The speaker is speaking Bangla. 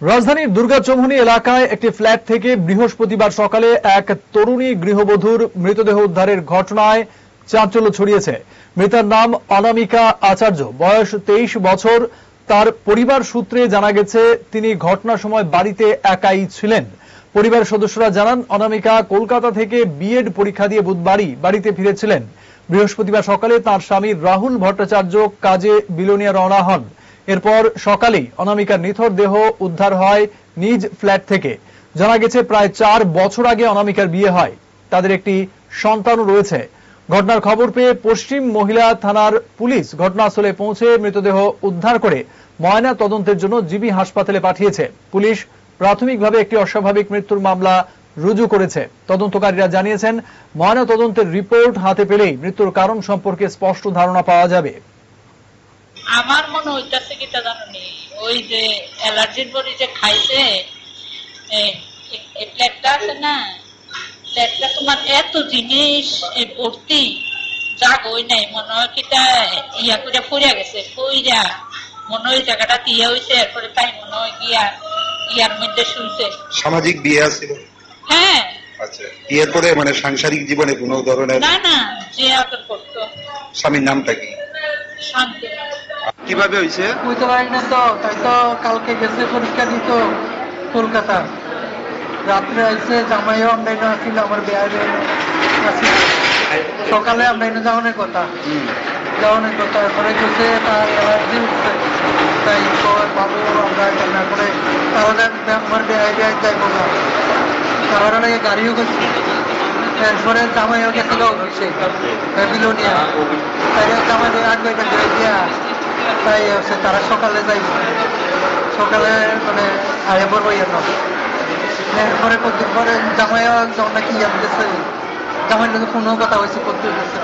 রাজধানীর দুর্গাচৌমুহনী এলাকায় একটি ফ্ল্যাট থেকে বৃহস্পতিবার সকালে এক তরুণী গৃহবধূর মৃতদেহ উদ্ধারের ঘটনায় চাঞ্চল্য ছড়িয়েছে। মৃতার নাম অনামিকা আচার্য। বয়স তেইশ বছর। তার পরিবার সূত্রে জানা গেছে, তিনি ঘটনার সময় বাড়িতে একাই ছিলেন। পরিবারের সদস্যরা জানান, অনামিকা কলকাতা থেকে বিএড পরীক্ষা দিয়ে বুধবারই বাড়িতে ফিরেছিলেন। বৃহস্পতিবার সকালে তার স্বামী রাহুল ভট্টাচার্য কাজে বিলোনিয়া রওনা হন। এরপর সকালেই অনামিকার নিথর দেহ উদ্ধার হয় নিজ ফ্ল্যাট থেকে। জানা গেছে প্রায় চার বছর আগে অনামিকার বিয়ে হয়। তাদের একটি সন্তানও রয়েছে। ঘটনার খবর পেয়ে পশ্চিম মহিলা থানার পুলিশ ঘটনাস্থলে পৌঁছে মৃতদেহ উদ্ধার করে ময়না তদন্তের জন্য জিবি হাসপাতালে পাঠিয়েছে। পুলিশ প্রাথমিকভাবে একটি অস্বাভাবিক মৃত্যুর মামলা রুজু করেছে। তদন্তকারীরা জানিয়েছেন, ময়না তদন্তের রিপোর্ট হাতে পেলেই মৃত্যুর কারণ সম্পর্কে স্পষ্ট ধারণা পাওয়া যাবে। আমার মনে হইতাছে কি তা জানো নি ওই যে অ্যালার্জির বড়ি যে খাইছে প্লেটটা আছে না প্লেটটা তোমার এত জিনিস ভর্তি যাক ওই নাই মনে হয় কি তা ইয়া করে পড়ে গেছে পইরা মনে হয় জায়গাটা দিয়ে হয়েছে এরপরে তাই মনে হয় গিয়া ইয়ার মধ্যে শুনছে সামাজিক বিয়ে ছিল হ্যাঁ। আচ্ছা বিয়ের পরে মানে সাংসারিক জীবনে কোনো ধরনের না না যে আদর করতো। স্বামীর নামটা কি? শান্তি। কীভাবে হয়েছে বুঝতে পারি না তো, তাই তো কালকে গেছে পরীক্ষা দিত কলকাতা। রাত্রে আইসে জামাইও অনলাইন আসছিল আমার বিহারে আসছিল সকালে অনলাইনে যাওয়ানোর কথা। যাওয়ানোর কথা পরে গেছে, তার অ্যালার্জি উঠছে তাই বাবু, আমরা এটা না করে তাহলে আমার বিহারে যাইব না। তার লাগে গাড়িও গেছে। এরপরে জামাইও গেছিল অফিসে বিলোনিয়া তাই জামাই আগে দিয়া তাই হচ্ছে তারা সকালে যাইব। সকালে মানে আগে পড়ব ইয়ে না এরপরে কতদিন পরে জামাইয়া যখন নাকি ইয়ে গেছে জামাইয়ের ফোনও কথা হয়েছে করতে গেছে